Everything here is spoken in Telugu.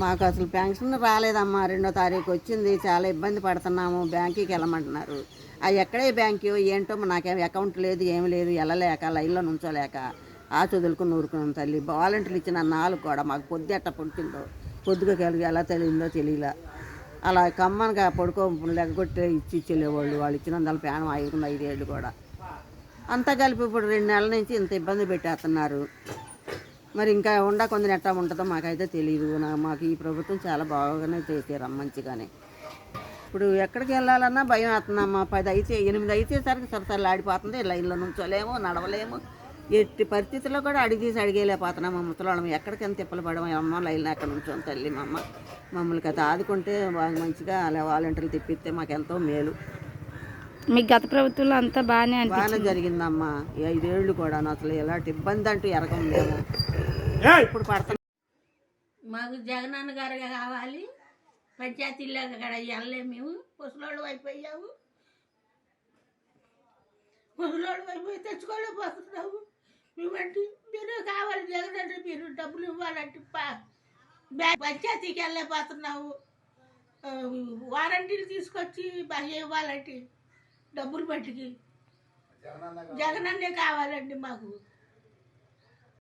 మాకు అసలు పెన్షన్ రాలేదమ్మా రెండో తారీఖు వచ్చింది చాలా ఇబ్బంది పడుతున్నాము బ్యాంకుకి వెళ్ళమంటున్నారు. అది ఎక్కడే బ్యాంకు? ఏంటో నాకేం అకౌంట్ లేదు ఏమి లేదు వెళ్ళలేక లైన్లో నుంచోలేక ఆ చదువులకు నూరుకున్నాం తల్లి. వాలంటీర్లు ఇచ్చిన నాలుగు కూడా మాకు పొద్దు ఎట్ట పుట్టిందో పొద్దుగా కలిగి ఎలా తెలియదో తెలియలే. అలా కమ్మనగా పడుకో లెగ్గొట్టే ఇచ్చి ఇచ్చేవాళ్ళు వాళ్ళు ఇచ్చినందువల్ల ప్రాణం ఐదు ఐదేళ్ళు కూడా. అంతా కలిపి ఇప్పుడు రెండు నెలల నుంచి ఇంత ఇబ్బంది పెట్టేస్తున్నారు. మరి ఇంకా ఉండా కొందరు ఎట్టా ఉంటుందో మాకైతే తెలియదు నా మాకు ఈ ప్రభుత్వం చాలా బాగానే చేశారు మంచిగానే. ఇప్పుడు ఎక్కడికి వెళ్ళాలన్నా భయం వేస్తుందమ్మా. పది అయితే ఎనిమిది అయితేసరికి సరసలు ఆడిపోతుంది లైన్లో నుంచోలేము నడవలేము. ఎట్టి పరిస్థితుల్లో కూడా అడిగి తీసి అడిగేలేకపోతున్నాం మా ముసలాళ్ళం. ఎక్కడికి ఎంత తిప్పలు పడము? లైన్ లైన్లో ఎక్కడ నుంచో తల్లి మా అమ్మ. మమ్మల్ని కదా ఆదుకుంటే బాగా మంచిగా అలా వాలంటీర్లు తిప్పిస్తే మాకు ఎంతో మేలు. మీ గత ప్రభుత్వంలో అంతా బాగానే బాగానే అనిపించింది. జరిగిందమ్మా. ఈ ఐదేళ్ళు కూడా అసలు ఎలాంటి ఇబ్బంది అంటూ ఎరగం మేము ఇప్పుడు పడుతున్నాం మాకు జగనన్న గారు కావాలి. పంచాయతీలో అక్కడ వెళ్ళలేము మేము. ముసలోళ్ళు అయిపోయాము. ముసలోళ్ళు అయిపోయి తెచ్చుకోలేకపోతున్నాము మేమంటే మీరు కావాలి జగనన్న మీరు డబ్బులు ఇవ్వాలంటే పా- బ్యా- పంచాయతీకి వెళ్ళలేకపోతున్నాము. ఆ, వారంటీలు తీసుకొచ్చి బాగా ఇవ్వాలంటే డబ్బులు బట్టికి జగనన్నే కావాలండి మాకు.